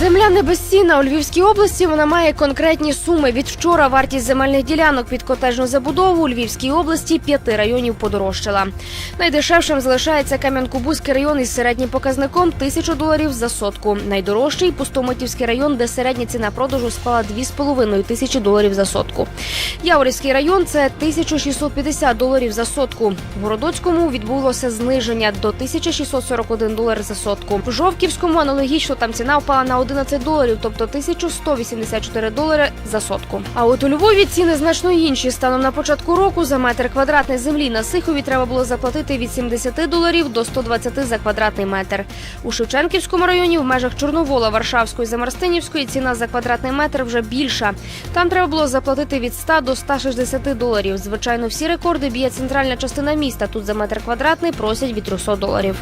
Земля не безцінна. У Львівській області вона має конкретні суми. Від вчора вартість земельних ділянок під котежну забудову у Львівській області п'яти районів подорожчала. Найдешевшим залишається Кам'янко-Бузький район із середнім показником тисячу доларів за сотку. Найдорожчий Пустомитівський район, де середня ціна продажу склала 2,5 тисячі доларів за сотку. Яворівський район це 1650 доларів за сотку. В Городоцькому відбулося зниження до 1641 долар за сотку. В Жовківському аналогічно там ціна впала на 11 доларів, тобто 1184 долари за сотку. А от у Львові ціни значно інші. Станом на початку року за метр квадратний землі на Сихові треба було заплатити від 70 доларів до 120 за квадратний метр. У Шевченківському районі в межах Чорновола, Варшавської та Марстинівської ціна за квадратний метр вже більша. Там треба було заплатити від 100 до 160 доларів. Звичайно, всі рекорди б'є центральна частина міста. Тут за метр квадратний просять від 300 доларів.